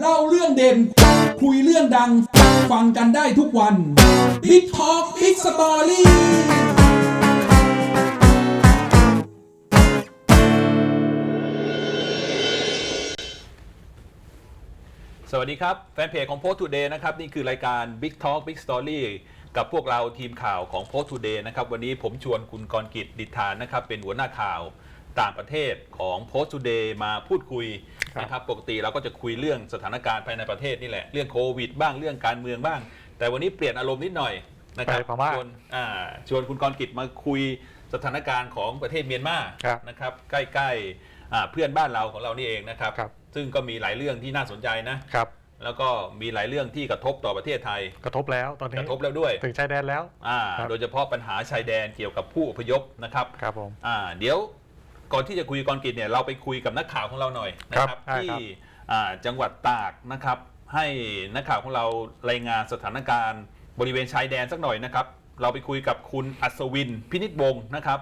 เล่าเรื่องเด่น คุยเรื่องดัง ฟังกันได้ทุกวัน Big Talk Big Story สวัสดีครับ แฟนเพจของ Post Today นะครับ นี่คือรายการ Big Talk Big Story กับพวกเราทีมข่าวของ Post Today นะครับ วันนี้ผมชวนคุณกรกิจดิษฐานนะครับ เป็นหัวหน้าข่าว ต่างประเทศของ Post Today มาพูดคุยนะครับปกติเราก็จะคุยเรื่องสถานการณ์ภายในประเทศนี่แหละเรื่องโควิด บ้างเรื่องการเมืองบ้าง แต่วันนี้เปลี่ยนอารมณ์นิดหน่อยนะครับไปพม่าชวนอ่าชวนคุณกรกิจมาคุยสถานการณ์ของประเทศเมียนมาครับนะครับ ใกล้ๆอ่าเพื่อนบ้านเราของเรานี่เองนะครับครับ ซึ่งก็มีหลายเรื่องที่น่าสนใจนะครับแล้วก็มีหลายเรื่องที่กระทบต่อประเทศไทย กระทบแล้วตอนนี้กระทบแล้วด้วย ถึงชายแดนแล้ว อ่าครับโดยเฉพาะปัญหาชายแดนเกี่ยวกับผู้อพยพนะครับ ครับผม อ่า เดี๋ยว ก่อนที่จะคุยกรกิจเนี่ยเราไปคุยกับนักข่าวของเราหน่อยนะครับได้ที่ครับอ่าจังหวัดตากนะครับ ให้นักข่าวของเรารายงานสถานการณ์บริเวณชายแดนสักหน่อยนะครับ เราไปคุยกับคุณอัศวินพินิจวงศ์นะครับ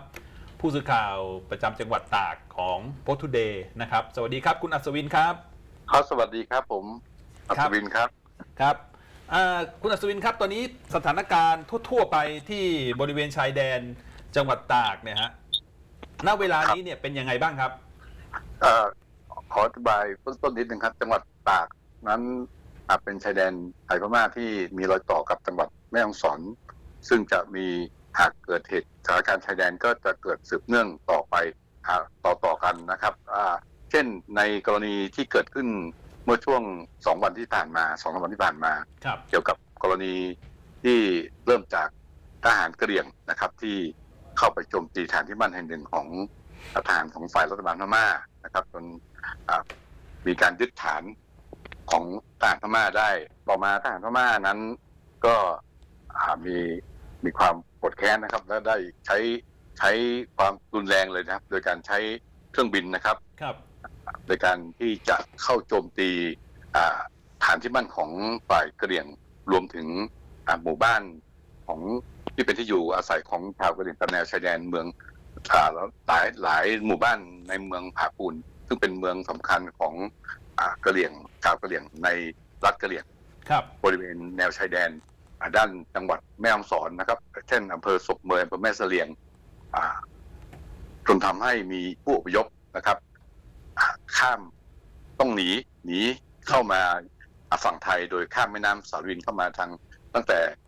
ผู้สื่อข่าวประจำจังหวัดตากของโพสทูเดย์นะครับ สวัสดีครับคุณอัศวินครับ ครับสวัสดีครับผมอัครัศบวินครับ ครับอ่าคุณอัศวินครับตอนนี้สถานการณ์ทั่ว ๆ ไปที่บริเวณชายแดนจังหวัดตากเนี่ยฮะ ณเวลานี้เนี่ยเป็นยังไงบ้างครับ เอ่อขออธิบายเบื้องต้นนิดหนึ่งครับ จังหวัดตากนั้นอะเป็นชายแดนไทยพม่าที่มีรอยต่อกับจังหวัดแม่ฮ่องสอน ซึ่งจะมีหากเกิดเหตุสถานการณ์ชายแดนก็จะเกิดสืบเนื่องต่อไปอ่าต่อต่อกันนะครับอ่าเช่นในกรณีที่เกิดขึ้นเมื่อช่วงสองวันที่ผ่านมาสองสามวันที่ผ่านมา ครับ เกี่ยวกับกรณีที่เริ่มจากทหารกะเหรี่ยงนะครับที่ เข้าไปโจมตีฐานที่มั่นแห่งหนึ่งของทหารของฝ่ายรัฐบาลพม่านะครับจนอ่ามีการยึดฐานของทหารพม่าได้ต่อมาทหารพม่านั้นก็อ่ามีมีความโกดแค้นนะครับ และได้ใช้ใช้ความรุนแรงเลยนะครับ โดยการใช้เครื่องบินนะครับครับโดยการที่จะเข้าโจมตีอ่าฐานที่มั่นของฝ่ายกะเหรี่ยงรวมถึงอ่าหมู่บ้าน ของที่เป็นที่อยู่อาศัยของชาวกะเหรี่ยงตามแนวชายแดนเมืองอ่าแล้วหลายหลายหมู่บ้านในเมืองผาปูน ซึ่งเป็นเมืองสำคัญของอ่ากะเหรี่ยงชาวกะเหรี่ยงในรัฐกะเหรี่ยงครับบริเวณแนวชายแดนอ่าด้านจังหวัดแม่ฮ่องสอนนะครับ เช่นอำเภอศพเมยอำเภอแม่เสลียงอ่าจนทำให้มีผู้อพยพนะครับอ่าข้ามต้องหนีหนีเข้ามาอ่าฝั่งไทยโดยข้ามแม่น้ำสาวินเข้ามาทางตั้งแต่เอ่อ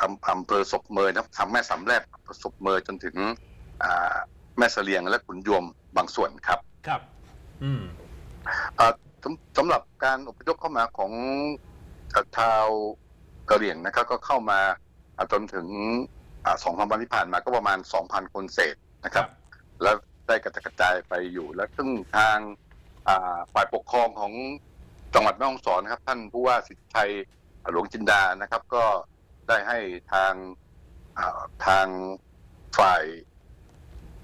ทำอำเภอศพเมยนะครับทางแม่สำแลบศพเมยจนถึงอ่าแม่เสลียงและขุนยวมบางส่วนครับ ครับ อืมอ่าสำสำหรับการอพยพเข้ามาของเอ่อชาวกะเหรี่ยงนะครับ ก็เข้ามาอ่าจนถึงสองพันวันที่ผ่านมาก็ประมาณสองพันคนเศษนะครับ แล้วได้กระจัดกระจายไปอยู่แล้วซึ่งทางอ่าฝ่ายปกครองของจังหวัดแม่ฮ่องสอนนะครับ ท่านผู้ว่าสิทธิชัยหลวงจินดานะครับ ก็ ได้ให้ทางอ่าทางฝ่าย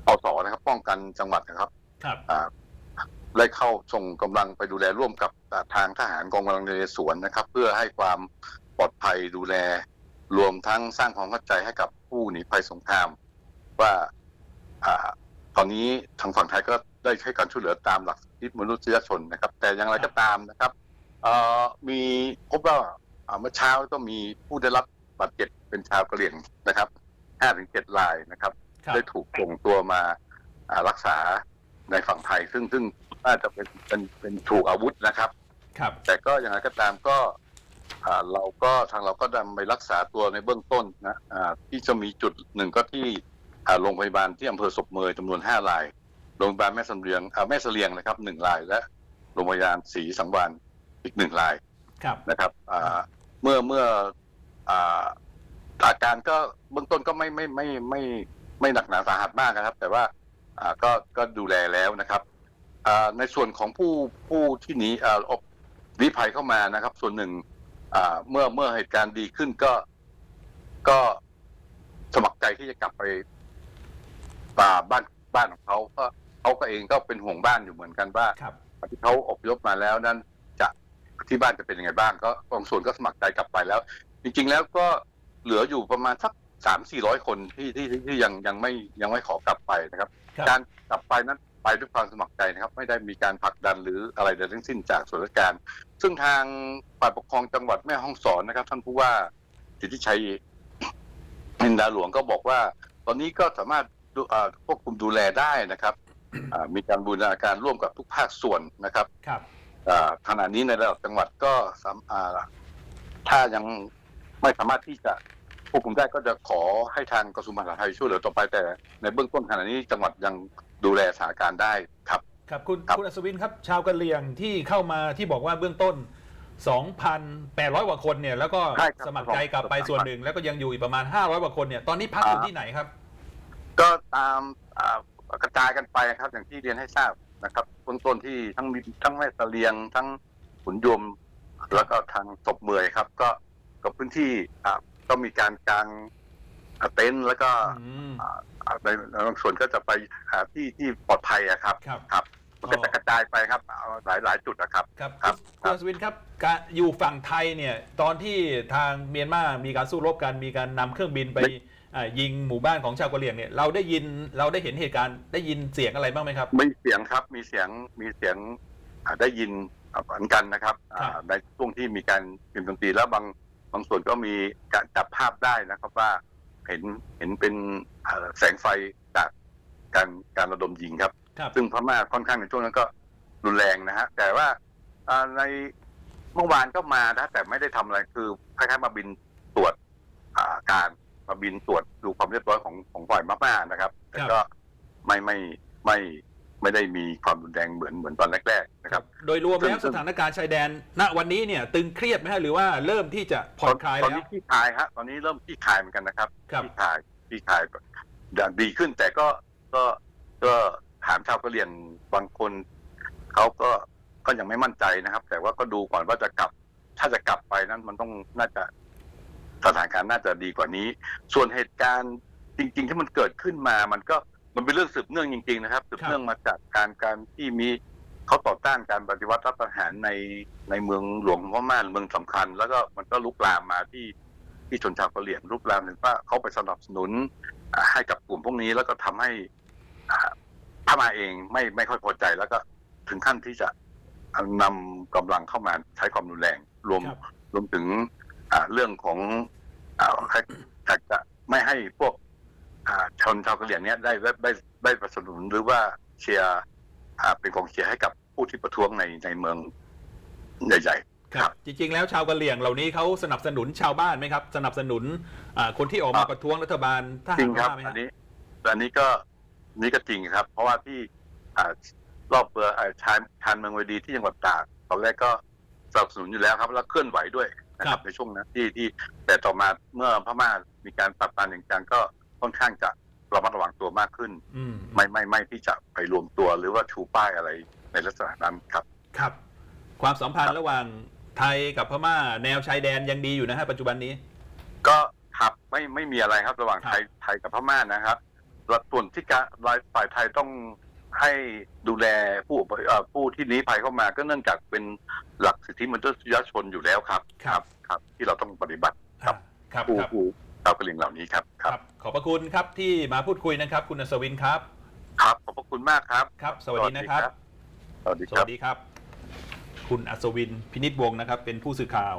อสนะครับ ป้องกันจังหวัดนะครับครับอ่าได้เข้าส่งกำลังไปดูแลร่วมกับอ่าทางทหารกองกำลังนเรศวรนะครับ เพื่อให้ความปลอดภัยดูแลรวมทั้งสร้างความเข้าใจให้กับผู้หนีภัยสงคราม ว่าอ่าตอนนี้ทางฝั่งไทยก็ได้ให้การช่วยเหลือตามหลักสิทธิมนุษยชนนะครับ แต่อย่างไรก็ตามนะครับเอ่อมีพบว่าอ่าเมื่อเช้าก็มีผู้ได้รับ บาดเจ็บเป็นชาวกะเหรี่ยงนะครับห้าถึงเจ็ดรายนะครับ ครับ ได้ถูกส่งตัวมาอ่ารักษาในฝั่งไทย ซึ่งซึ่งน่าจะเป็นเป็นเป็นถูกอาวุธนะครับ ครับ แต่ก็อย่างไรก็ตามก็อ่าเราก็ทางเราก็นำไปรักษาตัวในเบื้องต้นนะอ่าที่จะมีจุดหนึ่งก็ที่อ่าโรงพยาบาลที่อำเภอศพเมยจำนวนห้าราย โรงพยาบาลแม่สำเรียงอ่าแม่เสลียงนะครับหนึ่งรายและโรงพยาบาลศรีสังวานอีกหนึ่งราย ครับ นะครับอ่าเมื่อเมื่อ อ่าอาการก็เบื้องต้นก็ไม่ไม่ไม่ไม่ไม่หนักหนาสาหัสมากนะครับ แต่ว่าอ่าก็ก็ดูแลแล้วนะครับอ่าในส่วนของผู้ผู้ที่หนีอ่าอพลี้ภัยเข้ามานะครับ ส่วนหนึ่งอ่าเมื่อเมื่อเหตุการณ์ดีขึ้นก็ก็สมัครใจที่จะกลับไปป่าบ้านบ้านของเขาก็เขาก็เองก็เป็นห่วงบ้านอยู่เหมือนกันว่าครับที่เขาอพยพมาแล้วนั้น จะที่บ้านจะเป็นยังไงบ้าง ก็บางส่วนก็สมัครใจกลับไปแล้ว จริง ๆ แล้วก็เหลืออยู่ประมาณสักสามสี่ร้อยคนที่ที่ที่ที่ยังยังไม่ยังไม่ขอกลับไปนะครับ ครับ การกลับไปนั้นไปด้วยความสมัครใจนะครับ ไม่ได้มีการผลักดันหรืออะไรใดทั้งสิ้นจากส่วนราชการ ซึ่งทางฝ่ายปกครองจังหวัดแม่ฮ่องสอนนะครับ ท่านผู้ว่าสิทธิชัย นินดาหลวงก็บอกว่า ตอนนี้ก็สามารถดูอ่าควบคุมดูแลได้นะครับอ่ามีการบูรณาการร่วมกับทุกภาคส่วนนะครับ ครับ อ่าขณะนี้ในระดับจังหวัดก็สามอ่าถ้ายัง ไม่สามารถที่จะควบคุมได้ก็จะขอให้ทางกระทรวงมหาดไทยช่วยเหลือต่อไปแต่ในเบื้องต้นขณะนี้จังหวัดยังดูแลสถานการณ์ได้ครับ ครับคุณครับคุณอัศวินครับชาวกะเหรี่ยงที่เข้ามาที่บอกว่าเบื้องต้น 2,800 กว่าคนเนี่ยแล้วก็ใช่ครับ สมัครใจกลับไปส่วนหนึ่ง แล้วก็ยังอยู่อีกประมาณ 500 กว่าคนเนี่ยตอนนี้พักอยู่ที่ไหนครับ ก็ตามอ่ากระจายกันไปครับ อย่างที่เรียนให้ทราบนะครับเบื้องต้นที่ทั้งมีทั้งแม่เสลียงทั้งขุนยม แล้วก็ทางศพเมยครับ ก็ กับพื้นที่อ่าก็มีการกางอ่าเต็นท์แล้วก็อืมอ่าอ่าในบางส่วนก็จะไปหาที่ที่ปลอดภัยอะครับครับครับมันก็จะกระจายไปครับเอาหลายหลายจุดนะครับครับครับคุณอัศวินครับการอยู่ฝั่งไทยเนี่ย ตอนที่ทางเมียนมามีการสู้รบกันมีการนำเครื่องบินไปไม่อ่ายิงหมู่บ้านของชาวกะเหรี่ยงเนี่ยเราได้ยินเราได้เห็นเหตุการณ์ได้ยินเสียงอะไรบ้างไหมครับมีเสียงครับมีเสียงมีเสียงอ่าได้ยินอ่าเหมือนกันนะครับอ่าครับในช่วงที่มีการพิมพ์ดนตรีแล้วบาง บางส่วนก็มีการจับภาพได้นะครับว่าเห็นเห็นเป็นเอ่อแสงไฟจากการการระดมยิงครับครับ ซึ่งพม่าค่อนข้างในช่วงนั้นก็รุนแรงนะฮะแต่ว่าอ่าในเมื่อวานก็มานะแต่ไม่ได้ทำอะไรคือคล้ายๆมาบินตรวจอ่าการมาบินตรวจดูความเรียบร้อยของของฝ่ายพม่านะครับ แต่ก็ไม่ไม่ไม่ไม่ได้มีความรุนแรงเหมือนเหมือนตอนแรกๆนะครับ โดยรวมแล้วซึ่สงถานการณ์ชายแดน ณวันนี้เนี่ยตึงเครียดไหมฮะหรือว่าเริ่มที่จะผ่อนคลายตอนแล้ว นี้ที่คลายฮะตอนนี้เริ่มที่คลายเหมือนกันนะครับครับ ที่คลายที่คลายดีขึ้นแต่ก็ก็ก็ถามชาวกะเหรี่ยงบางคนเขาก็ก็ยังไม่มั่นใจนะครับ แต่ว่าก็ดูก่อนว่าจะกลับ ถ้าจะกลับไปนั้นมันต้องน่าจะสถานการณ์น่าจะดีกว่านี้ ส่วนเหตุการณ์จริง ๆ ที่มันเกิดขึ้นมามันก็ มันเป็นเรื่องสืบเนื่องจริง ๆ นะครับสืบเนื่องมาจากการการที่มีเขาต่อต้านการปฏิวัติรัฐประหารในในเมืองหลวงของพม่าเมืองสำคัญ แล้วก็มันก็ลุกลามมาที่ที่ชนชาวกะเหรี่ยงลุกลามถึงว่าเขาไปสนับสนุนอ่าให้กับกลุ่มพวกนี้แล้วก็ทำให้อ่าพม่าเองไม่ไม่ค่อยพอใจแล้วก็ถึงขั้นที่จะนำกำลังเข้ามาใช้ความรุนแรง รวมครับรวมถึงอ่าเรื่องของอ่าให้อยากจะไม่ให้พวกอ่า ชนชาวกะเหรี่ยงเนี้ยได้ได้ได้ได้สนับสนุนหรือว่าเชียร์อ่าเป็นกองเชียร์ให้กับผู้ที่ประท้วงในในเมืองใหญ่ๆครับ จริง ๆ แล้วชาวกะเหรี่ยงเหล่านี้เขาสนับสนุนชาวบ้านไหมครับ สนับสนุนอ่าคนที่ออกมาครับประท้วงรัฐบาลทจริหารงครับว่าไหมคอัรับนนี้อันนี้ก็นี่ก็จริงครับ เพราะว่าที่อ่ารอบเบอร์อ่าชานชานเมืองเวดีที่จังหวัดตากตอนแรกก็สนับสนุนอยู่แล้วครับ แล้วเคลื่อนไหวด้วยนะครับในช่วงนั้นที่ที่แต่ต่อมาเมื่อพม่ามีการปรับปรามอย่างจังก็ ค่อนข้างจะระมัดระวังตัวมากขึ้น อืมไม่ไม่ไม่ที่จะไปรวมตัวหรือว่าชูป้ายอะไรในลักษณะนั้นครับ ครับ ความสัมพันธ์ระหว่างไทยกับพม่าแนวชายแดนยังดีอยู่นะฮะปัจจุบันนี้ ก็ครับไม่ไม่มีอะไรครับระหว่างครับไทยไทยกับพม่านะครับแล้วส่วนที่การฝ่ายไทยต้องให้ดูแลผู้อพเอ่อผู้ที่ลี้ภัยเข้ามา ก็เนื่องจากเป็นหลักสิทธิมนุษยชนอยู่แล้วครับ ครับ ครับ ที่เราต้องปฏิบัติ ครับ ครับผู้ครับ ผู้ ชาวกะเหรี่ยงเหล่านี้ครับคครับรับขอบพระคุณครับที่มาพูดคุยนะครับ คุณอัศวินครับ ครับขอบพระคุณมากครับ ครับ สวัสดีนะครับ สวัสดีสครัวับ สดีครับ คุณอัศวินพินิจวงศ์นะครับ เป็นผู้สื่อข่าว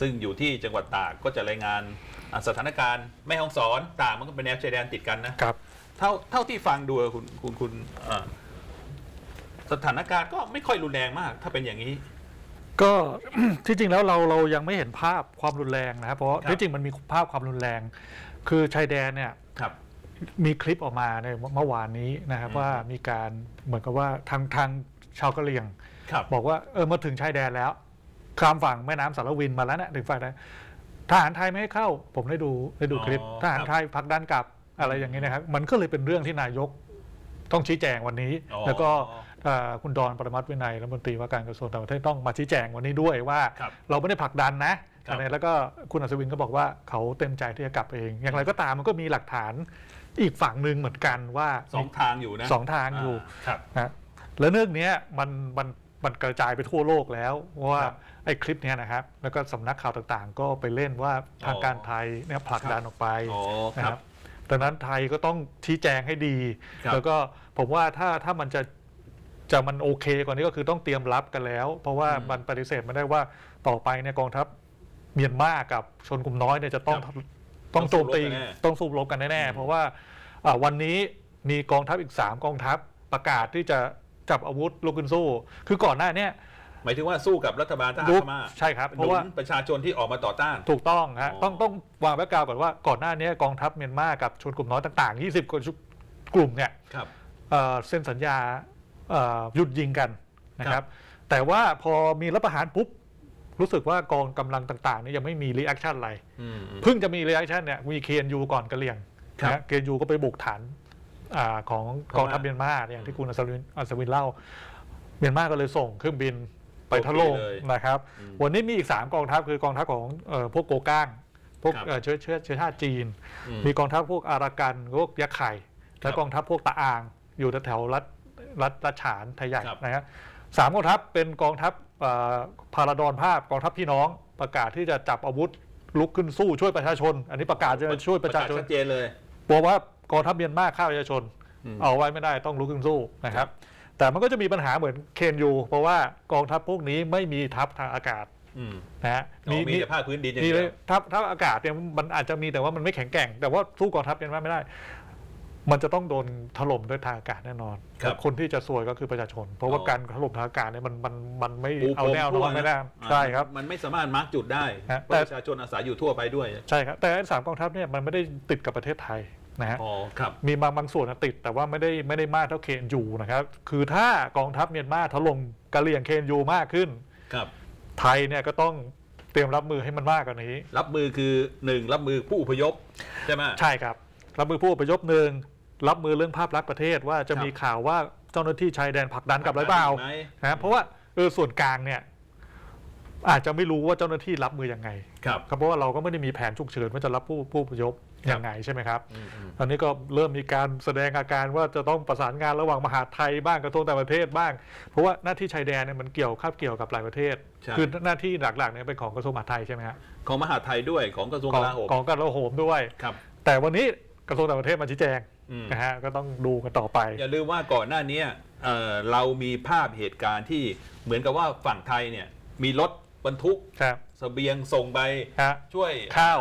ซึ่งอยู่ที่จังหวัดตากก็จะรายงานอ่าสถานการณ์แม่ฮ่องสอนตากมันก็เป็นแนวชายแดนติดกันนะ ครับ เท่าเท่าที่ฟังดูอะคุณคุณคุณเอ่อสถานการณ์ก็ไม่ค่อยรุนแรงมาก ถ้าเป็นอย่างนี้ ก็ ที่จริงแล้วเราเรายังไม่เห็นภาพความรุนแรงนะครับ เพราะครับที่จริงมันมีภาพความรุนแรง คือชายแดนเนี่ยครับ มีคลิปออกมาในเมื่อวานนี้นะครับอืมว่ามีการเหมือนกับว่าทางทางชาวกะเหรี่ยง ครับ บอกว่าเออมาถึงชายแดนแล้วข้ามฝั่งแม่น้ำสารวินมาแล้วเนี่ยถึงฝั่งนั้นทหารไทยไม่ให้เข้า ผมได้ดูได้ดูคลิป อ๋อ ทหารไทยผลักดันกลับอะไรอย่างนี้นะครับ มันก็เลยเป็นเรื่องที่นายกต้องชี้แจงวันนี้อ๋อแล้วก็เอ่อ คุณดอนปรมัตถ์วินัยรัฐมนตรีว่าการกระทรวงต่างประเทศต้องมาชี้แจงวันนี้ด้วยว่าครับเราไม่ได้ผลักดันนะครับอันนี้แล้วก็คุณอัศวินก็บอกว่าเขาเต็มใจที่จะกลับเอง อย่างไรก็ตามมันก็มีหลักฐานอีกฝั่งหนึ่งเหมือนกันว่าสองทางอยู่นะสองทางอยู่าครับนะแล้วเรื่องเนี้ยมันมันมันกระจายไปทั่วโลกแล้วว่าครับไอ้คลิปเนี้ยนะครับ แล้วก็สำนักข่าวต่างๆ ก็ไปเล่นว่าทางการไทยเนี่ยผลักดันออกไปอ๋อนะคครัรับบดังนั้นไทยก็ต้องชี้แจงให้ดีครับแล้วก็ผมว่าถ้าถ้ามันจะ จะมันโอเคกว่านี้ก็คือต้องเตรียมรับกันแล้ว เพราะว่าอืมมันปฏิเสธไม่ได้ว่าต่อไปเนี่ยกองทัพเมียนมากับชนกลุ่มน้อยเนี่ยจะต้องครับต้องโจมตีต้องสู้รบกันแน่ต้องสู้รบกันแน่อืมๆเพราะว่าอ่าวันนี้มีกองทัพอีก 3 กองทัพประกาศที่จะจับอาวุธลุกขึ้นสู้ คือก่อนหน้าเนี้หมายถึงว่าสู้กับรัฐบาลทหารลุกพม่าใช่ครับหเพนุราะว่านประชาชนที่ออกมาต่อต้าน ถูกต้องฮะอ๋อต้องต้องวางแบ็กกราวด์ก่อนว่าก่อนหน้านี้กองทัพเมียนมากับชนกลุ่มน้อยต่าง ๆ 20กว่ากลุ่มเนี่ยครับเอ่อเซ็นสัญญา เอ่อหยุดยิงกันนะคครัรับบแต่ว่าพอมีรัฐประหารปุ๊บ รู้สึกว่ากองกำลังต่างๆเนี่ยยังไม่มีรีแอคชั่นอะไร อืมอืม เพิ่งจะมีรีแอคชั่นเนี่ยมีเคนยูก่อนกระเหลี่ยงครับนะเคนยูก็ไปบุกฐานอาของพม่ากองทัพเมียนมาอย่างที่คุณอัศวินอัศวินเล่าเมียนมาก็เลยส่งเครื่องบินไปทะลงโอเคเลยนะครับ อืมวันนี้มีอีก 3 กองทัพคือกองทัพของเอ่อพวกโกก้างพวกครับ เอ่อเชื้อเชื้อเชื้อชาติจีน อืม มีกองทัพพวกอารากันพวกยะไข่ครัและบกองทัพพวกตะอาง อยู่แถวๆรัฐ รัฐรัฐฉานไทยใหญ่ครับ นะฮะสามกองทัพเป็นกองทัพเอ่อพาราดอนภาพกองทัพพี่น้องประกาศที่จะจับอาวุธลุกขึ้นสู้ช่วยประชาชน อันนี้ประกาศจะช่วยประชาชนกศชัดเจนเลย บอกว่ากองทัพเมียนมาฆ่าประชาชน อืม เอาไว้ไม่ได้ต้องลุกขึ้นสู้นะคครัรับบแต่มันก็จะมีปัญหาเหมือนเคนยูเพราะว่ากองทัพพวกนี้ไม่มีทัพทางอากาศอืมนะฮะมีมีแต่ภาคพื้นดินอย่างมีเดีเลยยว ทัพทัพอากาศเนี่ยมันอาจจะมีแต่ว่ามันไม่แข็งแกร่ง แต่ว่าสู้กองทัพเมียนมาไม่ได้ มันจะต้องโดนถล่มด้วยทางอากาศแน่นอนครับ คนที่จะซวยก็คือประชาชน เพราะว่าอ๋อการถล่มทางอากาศเนี่ยมันมันมันไม่ปูเอาแนวพรนมอนไม่ได้ทั่วนะใช่ครับ มันไม่สามารถมาร์กจุดได้ฮะเพแต่ราะประชาชนอาศัยอยู่ทั่วไปด้วยใช่ครับแต่ไอ้สามกองทัพเนี่ยมันไม่ได้ติดกับประเทศไทยนะฮะ อ๋อครับ มีบางบางส่วนนะติดแต่ว่าไม่ได้ไม่ได้มากเท่าเคนยูนะครับ คือถ้ากองทัพเมียนมาถล่มกะเหรี่ยงเคนยูมากขึ้น ครับ ไทยเนี่ยก็ต้องเตรียมรับมือให้มันมากกว่านี้ รับมือคือหนึ่งรับมือผู้อพยพใช่ไหม ใช่ครับรับมือผู้อพยพหนึ่ง รับมือเรื่องภาพลักษณ์ประเทศว่าจะครับมีข่าวว่าเจ้าหน้าที่ชายแดนผลักดันกลับหรือเปล่าไหม นะเพราะว่าเออส่วนกลางเนี่ย อาจจะไม่รู้ว่าเจ้าหน้าที่รับมือยังไงครับ ครับเพราะว่าเราก็ไม่ได้มีแผนฉุกเฉินว่าจะรับผู้ผู้อพยพครับยังไงใช่ไหมครับอืมอืมตอนนี้ก็เริ่มมีการแสดงอาการว่าจะต้องประสานงานระหว่างมหาดไทยบ้างกระทรวงต่างประเทศบ้าง เพราะว่าหน้าที่ชายแดนเนี่ยมันเกี่ยวคาบเกี่ยวกับหลายประเทศ ใช่ คือหน้าที่หลักๆเนี่ยเป็นของกระทรวงมหาดไทยใช่ไหมฮะของมหาดไทยด้วยของกระทรวงขกองลาโหมของกระโหมด้วย ครับ แต่วันนี้กระทรวงต่างประเทศมาชี้แจงอืม นะฮะก็ต้องดูกันต่อไป อย่าลืมว่าก่อนหน้านี้เอ่อเรามีภาพเหตุการณ์ที่เหมือนกับว่าฝั่งไทยเนี่ยมีรถบรรทุกครับเสบียงส่งไปฮะช่วยข้าว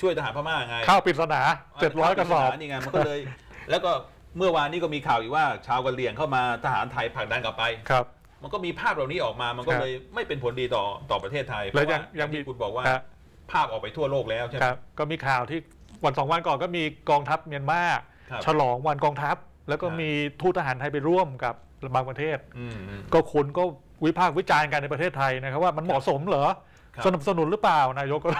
ช่วยทหารพม่าไง ข้าวปริศนาเจ็ดร้อยกระสอบนี่ไงมันก็เลย แล้วก็เมื่อวานนี้ก็มีข่าวอีกว่า ชาวกะเหรี่ยงเข้ามาทหารไทยผลักดันกลับไปครับ มันก็มีภาพเหล่านี้ออกมามันก็ครับเลยไม่เป็นผลดีต่อต่อประเทศไทยแล้วยังเพราะายังมีที่คุณบอกว่าฮะภาพออกไปทั่วโลกแล้วใช่ไหคมรับก็มีข่าวที่วันสองวันก่อนก็มีกองทัพเมียนมาครับ ฉลองวันกองทัพ แล้วก็ครับมีทูตทหารไทยไปร่วมกับบางประเทศอืมอืมก็คนก็วิพากษ์วิจารณ์กันในประเทศไทยนะครับว่ามันเหมาะสมเหรอครับสนับสนุนหรือเปล่านายกก็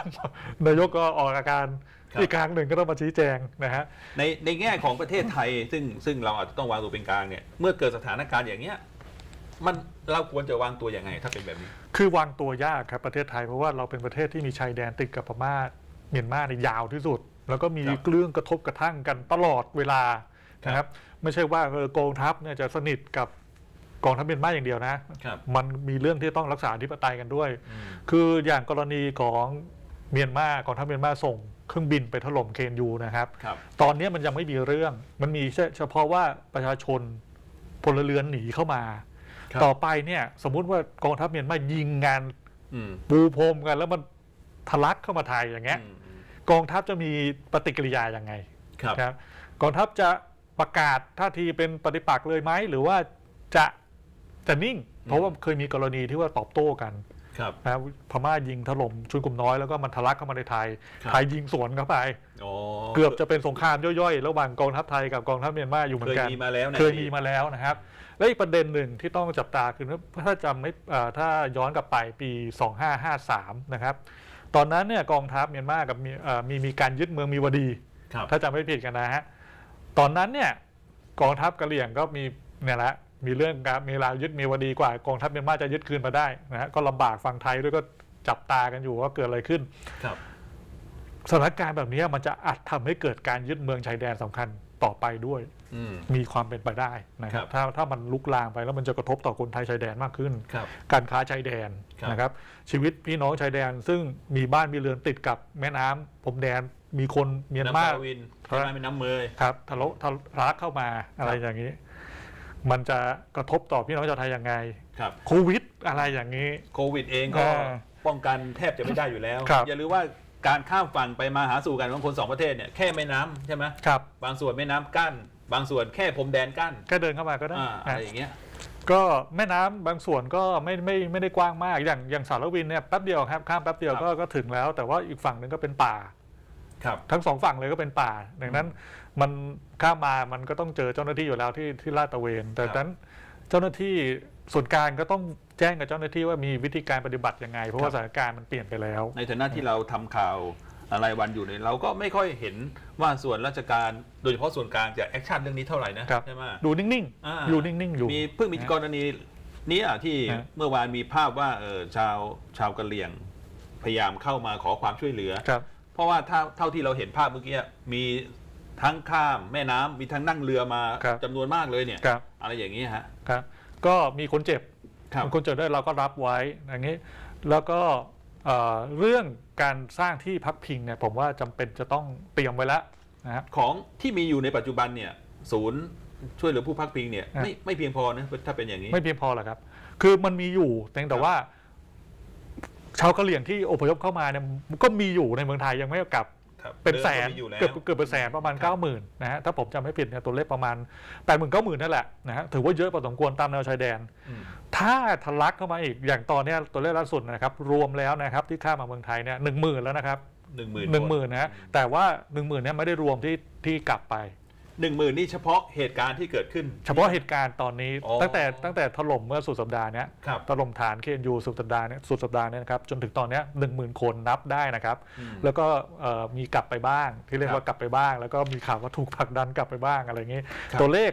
นายกก็ออกอาการครับอีกครั้งหนึ่งก็ต้องมาชี้แจงนะฮะในในแง่ของประเทศไทย ซึ่งซึ่งเราอาจจะต้องวางตัวเป็นกลางเนี่ยเมื่อเกิดสถานการณ์อย่างเนี้ยมันเราควรจะวางตัวยังไง ถ้าเป็นแบบนี้ คือวางตัวยากครับประเทศไทยเพราะว่าเราเป็นประเทศที่มีชายแดนติดกับพม่าเมียนมาในยยาวที่สุด แล้วก็มีครับเรื่องกระทบกระทั่งกันตลอดเวลานะครับ ไม่ใช่ว่าเออกองทัพเนี่ยจะสนิทกับกองทัพเมียนมาอย่างเดียวนะครับมันมีเรื่องที่ต้องรักษาอธิปไตยกันด้วยอืมคืออย่างกรณีของเมียนมากองทัพเมียนมาส่งเครื่องบินไปถล่มเคนยูนะครับครับตอนนี้มันยังไม่มีเรื่อง มันมีเฉพาะว่าประชาชนพลเรือนหนีเข้ามาครับต่อไปเนี่ยสมมุติว่ากองทัพเมียนมายิงงานอืมปูพรมกัน แล้วมันทะลักเข้ามาไทยอย่างเงี้ยอืมอืม กองทัพจะมีปฏิกิริยาอย่างไงครับนะครับกองทัพจะประกาศท่าทีเป็นปฏิปักษ์เลยไหมหรือว่าจะจะนิ่ง เพราะว่าเคยมีกรณีที่ว่าตอบโต้กันครับ นะครับพม่ายิงถล่มชนกลุ่มน้อยแล้วก็มันทะลักเข้ามาในไทยครับ ไทยยิงสวนเข้าไป อ๋อเกือบจะเป็นสงครามย่อยๆ ระหว่างกองทัพไทยกับกองทัพเมียนมาอยู่เหมือเคยนกัน มีมาแล้วนะเคยมีมาแล้วนะครับ และอีกประเด็นหนึ่งที่ต้องจับตาคือถ้าจำไม่เอ่อถ้าย้อนกลับไปปี 2553 นะครับ ตอนนั้นเนี่ยกองทัพเมียนมากับมีเอ่อมีมีการยึดเมืองมีวดี ครับ ถ้าจำไม่ผิดกันนะฮะ ตอนนั้นเนี่ยกองทัพกะเหรี่ยงก็มีเนี่ยแหละมีเรื่องการมีลาวยึดมีวดีกว่ากองทัพเมียนมาจะยึดคืนมาได้นะฮะก็ลำบากฝั่งไทยด้วยก็จับตากันอยู่ว่าเกิดอะไรขึ้น ครับ สถานการณ์แบบนี้มันจะอาจทำให้เกิดการยึดเมืองชายแดนสำคัญ ต่อไปด้วย อืม มีความเป็นไปได้นะคครัรับบถ้าถ้ามันลุกลามไปแล้วมันจะกระทบต่อคนไทยชายแดนมากขึ้น ครับการค้าชายแดนครับนะครับ ชีวิตพี่น้องชายแดน ซึ่งมีบ้านมีเรือนติดกับแม่น้ำผมแดนมีคนเมียนมาำปลวินใช่ไหมเป็นน้ำเมย ครับทะลุทะลักเข้ามาอะไรครับ อย่างนี้ มันจะกระทบต่อพี่น้องชาวไทยยังไงครับ โควิดอะไรอย่างนี้ โควิดเองก็อ่าป้องกันแทบจะไม่ได้อยู่แล้ว ครับอย่าลืมว่า การข้ามฝั่งไปมาหาสู่กันของคนสองประเทศเนี่ยแค่แม่น้ำใช่ไหมครับ บางส่วนแม่น้ำกั้น บางส่วนแค่พรมแดนกั้นแค่เดินเข้ามาก็ได้อ่าอะไรนะอย่างเงี้ย ก็แม่น้ำบางส่วนก็ไม่ไม่ไม่ได้กว้างมาก อย่างอย่างสารวินเนี่ยแป๊บเดียวครับข้ามแป๊บเดียวครับ ก็ก็ถึงแล้ว แต่ว่าอีกฝั่งหนึ่งก็เป็นป่า ครับ ทั้งสองฝั่งเลยก็เป็นป่า ดังนั้นมันข้ามมามันก็ต้องเจอเจ้าหน้าที่อยู่แล้วที่ที่ลาดตระเวน แต่ครับ นั้นเจ้าหน้าที่ส่วนกลางก็ต้อง แจ้งกับเจ้าหน้าที่ว่ามีวิธีการปฏิบัติยังไง เพราะว่าสถานการณ์มันเปลี่ยนไปแล้ว ในฐานะที่เราทำข่าวอะไรวันอยู่เนี่ยเราก็ไม่ค่อยเห็นว่าส่วนราชการโดยเฉพาะส่วนกลางจะแอคชั่นเรื่องนี้เท่าไหร่นะครับ ใช่ไหม ดูนิ่งอ่า ๆ อยู่นิ่ง ๆ อยู่ มีเพิ่งมีกรณีเนี้ที่ฮะ เมื่อวานมีภาพว่าเออชาวชาวกะเหรี่ยง พยายามเข้ามาขอความช่วยเหลือ ครับ เพราะว่าถ้าเท่าที่เราเห็นภาพเมื่อกี้มีทั้งข้ามแม่น้ำมีทั้งนั่งเรือมาครับจำนวนมากเลยเนี่ย ครับ อะไรอย่างนี้ฮะ ครับ ก็มีคนเจ็บ ครับคนเจ็บด้วยเราก็รับไว้อย่างนี้แล้วก็เอ่อเรื่องการสร้างที่พักพิงเนี่ยผมว่าจำเป็นจะต้องเตรียมไว้แล้วนะฮะของที่มีอยู่ในปัจจุบันเนี่ยศูนย์ช่วยเหลือผู้พักพิงเนี่ยฮะไม่ไม่เพียงพอนะถ้าเป็นอย่างนี้ไม่เพียงพอหรอกครับ คือมันมีอยู่แต่ครัแต่บว่าชาวกะเหรี่ยงที่อพยพเข้ามาเนี่ยมันก็มีอยู่ในเมืองไทยยังไม่กลับ ครับเป็นแสนดิมก็มีอยู่แล้วเกือบเกือบเป็นแสนประมาณครับเก้าหมื่นนะฮะถ้าผมจำไม่ผิดเนี่ยตัวเลขประมาณแปดหมื่นเก้าหมื่นนั่นแหละนะฮะถือว่าเยอะพอสมควรตามแนวชายแดนอืมถ้าทะลักเข้ามาอีกอย่างตอนเนี้ยตัวเลขล่าสุดนะครับรวมแล้วนะครับที่ข้ามมาเมืองไทยเนี่ยหนึ่งหมื่นแล้วนะครับหนึ่งหมื่นหนึ่งหมื่นนะฮะแต่ว่าหนึ่งหมื่นเนี่ยไม่ได้รวมที่ที่กลับไป หนึ่งหมื่นนี่เฉพาะเหตุการณ์ที่เกิดขึ้น เฉพาะเหตุการณ์ตอนนี้อ๋อตั้งแต่ตั้งแต่ถล่มเมื่อสุดสัปดาห์เนี้ยครับ ถล่มฐาน KNU สุดสัปดาห์เนี้ยสุดสัปดาห์เนี้ยนะครับจนถึงตอนเนี้หนึ่งหมื่นคนนับได้นะครับอืมแล้วก็เอ่อมีกลับไปบ้างที่เรียคกรับว่ากลับไปบ้าง แล้วก็มีข่าวว่าถูกผลักดันกลับไปบ้างอะไรอย่างนี้ ครับ ตัวเลข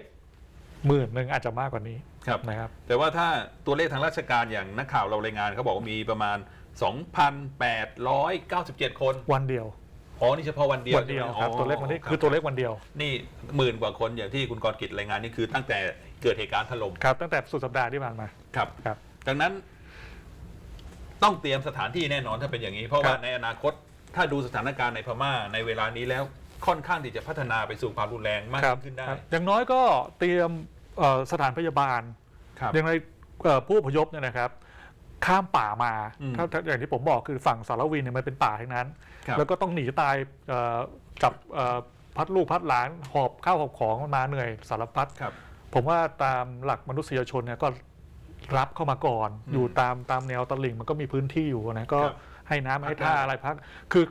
หมื่นหนึ่งอาจจะมากกว่านี้ครับ นะครับ แต่ว่าถ้าตัวเลขทางราชการอย่างนักข่าวเรารายงานเขาบอกว่ามีประมาณ 2,897 คน วันเดียว อ๋อ นี่เฉพาะวันเดียววันเดียวใช่ไหมครับอ๋อตัวเลขวันนี้รับคือตัวเลขวันเดียวนี่หมื่นกว่าคนอย่างที่คุณกรกิจรายงานนี่คือตั้งแต่เกิดเหตุการณ์ถล่มครับตั้งแต่สุดสัปดาห์ที่ผ่านมาครับครับ ดังนั้น ต้องเตรียมสถานที่แน่นอนถ้าเป็นอย่างนี้ เพราะครัว่าบในอนาคต ถ้าดูสถานการณ์ในพม่าในเวลานี้แล้วค่อนข้างที่จะพัฒนาไปสู่ความรุนแรงมากครับยิ่งขึ้นได้ครับอย่างน้อยก็เตรียมเอ่อสถานพยาบาลครับอย่างไรเอ่อผู้อพยพเนี่ยนะครับ ข้ามป่ามาอืมถ้าถ้าอย่างที่ผมบอกคือฝั่งสารวินเนี่ยมันเป็นป่าทั้งนั้น ครับแล้วก็ต้องหนีตายเอ่อจับเอ่อพัดลูกพัดหลานหอบข้าวหอบของมันมาเหนื่อยสารพัดครับ ผมว่าตามหลักมนุษยชนเนี่ยก็รับเข้ามาก่อน อืมอยู่ตามตามแนวตลิ่งมันก็มีพื้นที่อยู่นะก็ครับให้น้ำให้พักท่าได้ อะไรพัก คือ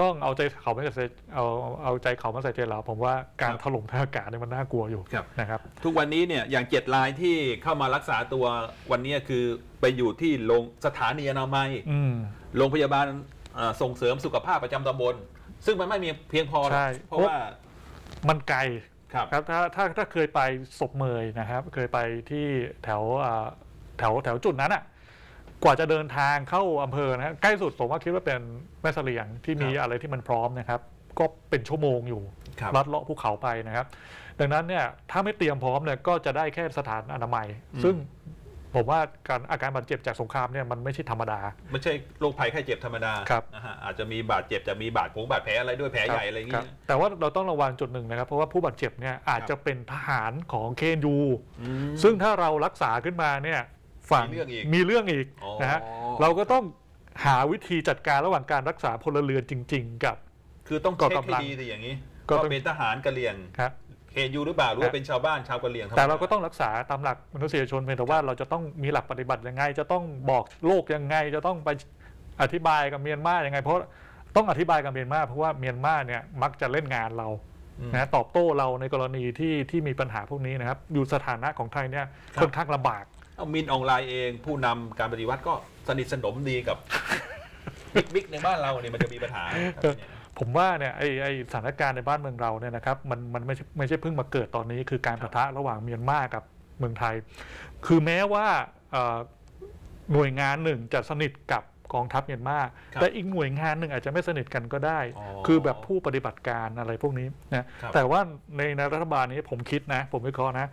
ต้องเอาใจเขาไม่ใส่เอาเอาใจเขามาใส่ใจเราผมว่าการถล่มทางอากาศเนี่ยมันน่ากลัวอยู่ครับ นะครับ ทุกวันนี้เนี่ยอย่างเจ็ดรายที่เข้ามารักษาตัววันนี้คือไปอยู่ที่โรงสถานีอนามัย อืม โรงพยาบาล เอ่อส่งเสริมสุขภาพประจำตำบล ซึ่งมันไม่มีเพียงพอหรอกใช่ เพราะว่ามันไกลครับ ครับถ้าถ้าถ้าเคยไปศพเมยนะครับ เคยไปที่แถวอ่าแถวแถวจุดนั้นอะกว่าจะเดินทางเข้าอำเภอนะฮะใกล้สุดผมว่าคิดว่าเป็นแม่เสลียงที่มีครับ อะไรที่มันพร้อมนะครับ ก็เป็นชั่วโมงอยู่ ครับ ลัดเลาะภูเขาไปนะครับ ดังนั้นเนี่ยถ้าไม่เตรียมพร้อมเนี่ยก็จะได้แค่สถานอนามัย อืมซึ่ง ผมว่าการอาการบาดเจ็บจากสงครามเนี่ยมันไม่ใช่ธรรมดา ไม่ใช่โรคภัยไข้เจ็บธรรมดาครับ นะฮะอาจจะมีบาดเจ็บจะมีบาดผงบาดแผลอะไรด้วยแผลใหญ่อะไรอย่างคเงี้บยแต่ว่าเราต้องระวังจุดหนึ่งนะครับ เพราะว่าผู้บาดเจ็บเนี่ยอาจจะเป็นทหารของเคนยูอืมซึ่งถ้าเรารักษาขึ้นมาเนี่ยฝั่งมีเรื่องอีกมีเรื่องอีกอ๋อ นะฮะเราก็ต้องหาวิธีจัดการระหว่างการรักษาพลเรือนจริง ๆ กับ คือต้องก็เช็คกำลัให้งดีสิอย่างนี้ก็ก็ต้อง เป็นทหารกะเหรี่ยง ครับ เคนยูหรือเปล่าหรือครัว่าบเป็นชาวบ้านชาวกะเหรี่ยงธมด แต่เราก็ต้องรักษาตามหลักมนุษยชนเพียงแต่ว่าเราจะต้องมีหลักปฏิบัติยังไง จะต้องบอกโลกยังไง จะต้องไปอธิบายกับเมียนมายังไง เพราะต้องอธิบายกับเมียนมาเพราะว่าเมียนมาเนี่ยมักจะเล่นงานเราอืมนะตอบโต้เราในกรณีที่ที่มีปัญหาพวกนี้นะครับ อยู่สถานะของไทยเนี่ยครับ ค่อนข้างลำบาก เอามินออนไลน์เอง ผู้นำการปฏิวัติก็สนิทสนมดีกับ บิ๊กบิ๊กในบ้านเราเนี่ยมันจะมีปัญหาครับเนี่ย ผมว่าเนี่ยไอ้ไอ้สถานการณ์ในบ้านเมืองเราเนี่ยนะครับมันมันไม่ใช่ไม่ใช่เพิ่งมาเกิดตอนนี้ คือการครัปะบทะระหว่างเมียนมากับเมืองไทย คือแม้ว่าเอ่อหน่วยงานหนึ่งจะสนิทกับกองทัพเมียนมาครับแต่อีกหน่วยงานหนึ่งอาจจะไม่สนิทกันก็ได้อ๋อคือแบบผู้ปฏิบัติการอะไรพวกนี้นะครับแต่ว่าในในรัฐบาลนี้ผมคิดนะ ผมวิเคราะห์นะ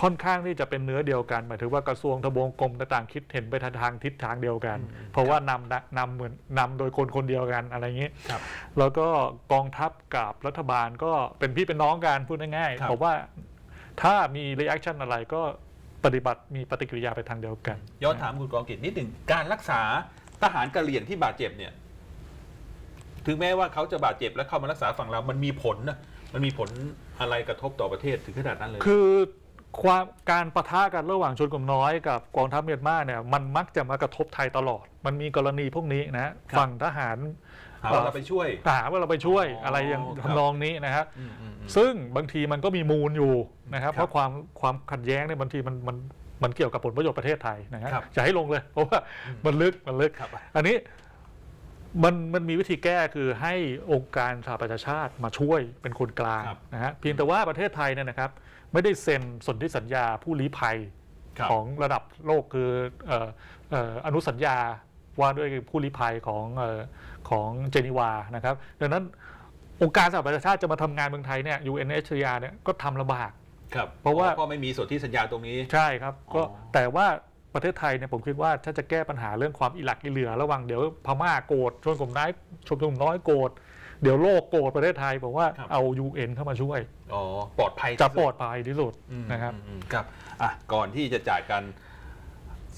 ค่อนข้างที่จะเป็นเนื้อเดียวกันหมายถึงว่ากระทรวงทบวงกรมต่างๆคิดเห็นไปทางทิศทางเดียวกันอืมเพราะว่านำนะนำเหมือนนำโดยคนคนเดียวกันอะไรอย่างนี้ครับแล้วก็กองทัพกับรัฐบาลก็เป็นพี่เป็นน้องกันพูดง่ายครับๆผมว่าถ้ามีรีแอคชั่นอะไรก็ปฏิบัติมีปฏิกิริยาไปทางเดียวกัน ย้อนถามคุณกองกิจนิดหนึ่งการรักษาทหารกะเหรี่ยงที่บาดเจ็บเนี่ย ถึงแม้ว่าเขาจะบาดเจ็บแล้วเข้ามารักษาฝั่งเรา มันมีผลนะมันมีผลอะไรกระทบต่อประเทศถึงขนาดนั้นเลย คือ ความการประทะกันระหว่างชนกลุ่มน้อยกับกองทัพเมียนมาเนี่ยมันมักจะมากระทบไทยตลอด มันมีกรณีพวกนี้นะฮะครับฝั่งทหารหาว่าเราไปช่วย หาว่าเราไปช่วยอ๋อออะไรอย่างครับ ทำนองนี้นะครับอืมอืมอืม ซึ่งบางทีมันก็มีมูลอยู่นะครับครับ เพราะความความขัดแย้งเนี่ยบางทีมันมันมันเกี่ยวกับผลประโยชน์ประเทศไทยนะฮะครับ อย่าให้ลงเลยเพราะว่าอืมมันลึกมันลึก ครับ อันนี้มันมันมีวิธีแก้คือให้องค์การสหประชาชาติมาช่วยเป็นคนกลางครับ นะฮะเพียงแต่ว่าประเทศไทยเนี่ยนะครับ ไม่ได้เซ็นสนธิสัญญาผู้ลี้ภัยครับของระดับโลกคือเอ่อเอ่ออนุสัญญาว่าด้วยผู้ลี้ภัยของเอ่อของเจนีวานะครับ ดังนั้นองค์การสหประชาชาติจะมาทำงานเมืองไทยเนี่ย UNHCR เนี่ยก็ทำลำบาก ครับเพราะว่า ก็ไม่มีส่วนที่สัญญาตรงนี้ ใช่ครับก็อ๋อ แต่ว่าประเทศไทยเนี่ยผมคิดว่าถ้าจะแก้ปัญหาเรื่องความอิหลักอิเหลือระหว่างเดี๋ยวพม่าโกรธชนกลุ่มน้อยชนกลุ่มน้อยโกรธ เดี๋ยวโลกโกรธประเทศไทยผมว่าเอา UN เข้ามาช่วย อ๋อปลอดภัยที่จะสุปลอดภัยที่สุดอืมนะครับอืมอืมครับอะก่อนที่จะจากกัน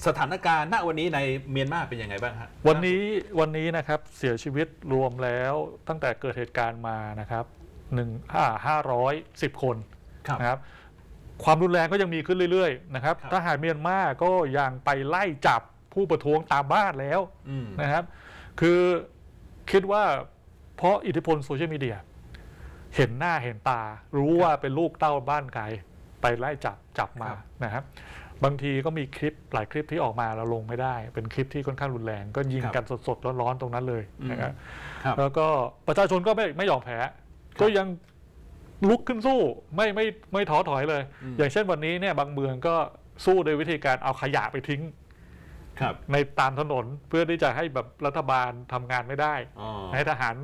สถานการณ์ณวันนี้ในเมียนมาเป็นยังไงบ้างฮะวันนี้วันนี้นะครับเสียชีวิตรวมแล้วตั้งแต่เกิดเหตุการณ์มานะครับหนึ่งห้าห้าร้อยสิบคนครับ นะครับ ความรุนแรงก็ยังมีขึ้นเรื่อยๆนะครับครับ ทหารเมียนมาก็ยังไปไล่จับผู้ประท้วงตามบ้านแล้วอืมนะครับ คือคิดว่า เพราะอิทธิพลโซเชียลมีเดียเห็นหน้าเห็นตา รู้ว่าเป็นลูกเต้าบ้านไกลไปไล่จับจับมาครับนะครับบางทีก็มีคลิปหลายคลิปที่ออกมาเราลงไม่ได้ เป็นคลิปที่ค่อนข้างรุนแรง ก็ยิงกันสดๆร้อนๆตรงนั้นเลยนะครับครับแล้วก็ประชาชนก็ไม่ไม่ยอมแพ้ ก็ยังลุกขึ้นสู้ไม่ไม่ไม่ท้อถอยเลยอืมอย่างเช่นวันนี้เนี่ยบางเมืองก็สู้โดยวิธีการเอาขยะไปทิ้งครับในตามถนนเพื่อที่จะให้แบบรัฐบาลทำงานไม่ได้อ๋อให้ทหาร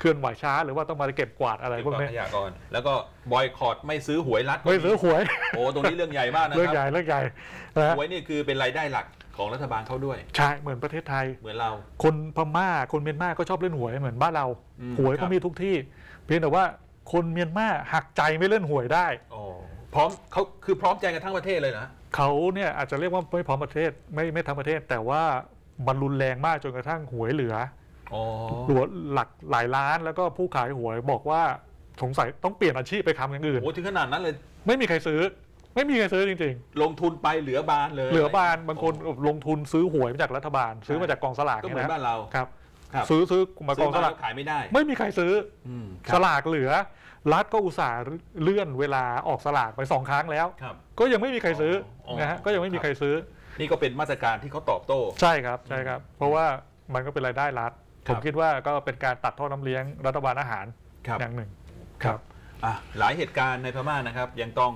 เคลื่อนไหวช้า หรือว่าต้องมาเก็บกวาดอะไรเก็บพวกกวาดนี้ขยะก่อน แล้วก็บอยคอรดไม่ซื้อหวยรัฐไม่ซื้อหวย โอ้ตรงนี้เรื่องใหญ่มากนะเรื่องคใหญ่รับเรื่องใหญ่นะฮะหวยนี่คือเป็นรายได้หลักของรัฐบาลเขาด้วย ใช่เหมือนประเทศไทยเหมือนเรา คนพม่าคนเมียนมาก็ชอบเล่นหวยเหมือนบ้านเราอืมหวยครัก็บมีทุกที่ เพียงแต่ว่าคนเมียนมาหักใจไม่เล่นหวยได้อ๋อพร้อมเขาคือพร้อมใจกันทั้งประเทศเลยนะเขาเนี่ยอาจจะเรียกว่าไม่พร้อมประเทศไม่ไม่ทั้งประเทศ แต่ว่ามันรุนแรงมากจนกระทั่งหวยเหลือ อ๋อหัวหลักหลายล้านแล้วก็ผู้ขายหวยบอกว่าสงสัยต้องเปลี่ยนอาชีพไปทำอย่างอื่น โอ้ถึงขนาดนั้นเลย ไม่มีใครซื้อ ไม่มีใครซื้อจริง ลงทุนไปเหลือบานเลย ๆ เหลือบานบางคนโอ้ลงทุนซื้อหวยมาจากรัฐบาล ซื้อมาจากกองสลากก็เหเนี่มือยนนะบ้านเรา ครับ ครับ ซื้อซื้อมากซื้อองมาสลาแล้กวขายไม่ได้ไม่มีใครซื้อ อืมสลากเหลือ รัฐก็อุตส่าห์เลื่อนเวลาออกสลากไปสองครั้งแล้ว ครับ ก็ยังไม่มีใครซื้ออ๋อนะฮะก็ยังไม่มีใครซื้อ นี่ก็เป็นมาตรการที่เขาตอบโต้ ใช่ครับใช่ครับ เพราะว่ามันก็เป็นรายได้รัฐค ผรับมคิดว่าก็เป็นการตัดทอดน้ำเลี้ยงรัฐบาลอาหารครับอย่างหนึ่งครับอะหลายเหตุการณ์ในพม่านะครับยังต้อง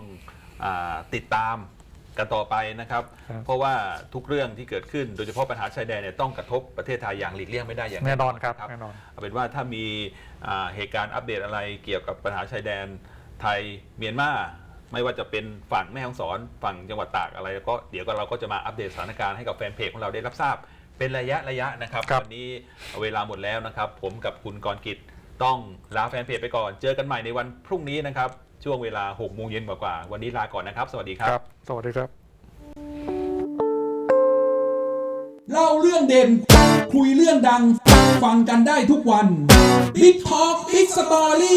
อาติดตามกันต่อไปนะครับครับ เพราะว่าทุกเรื่องที่เกิดขึ้นโดยเฉพาะปัญหาชายแดนเนี่ยต้องกระทบประเทศไทยอย่างหลีกเลี่ยงไม่ได้อย่างแน่นอนครับะแน่นอนเอาเป็นว่าถ้ามีอ่าเหตุการณ์อัปเดตอะไรเกี่ยวกับปัญหาชายแดนไทยเมียนมาไม่ว่าจะเป็นฝั่งแม่ฮ่องสอนฝั่งจังหวัดตากอะไรก็เดี๋ยวก็เราก็จะมาอัปเดตสถานการณ์ให้กับแฟนเพจของเราได้รับทราบ เป็นระยะระยะนะครับครับ วันนี้เวลาหมดแล้วนะครับ ผมกับคุณกรกิจต้องลาแฟนเพจไปก่อน เจอกันใหม่ในวันพรุ่งนี้นะครับ ช่วงเวลา6โมงเย็นกว่าๆวันนี้ลาก่อนนะครับ สวัสดีครับ ครับ สวัสดีครับ เล่าเรื่องเด่น คุยเรื่องดัง ฟังกันได้ทุกวัน Big Talk Big Story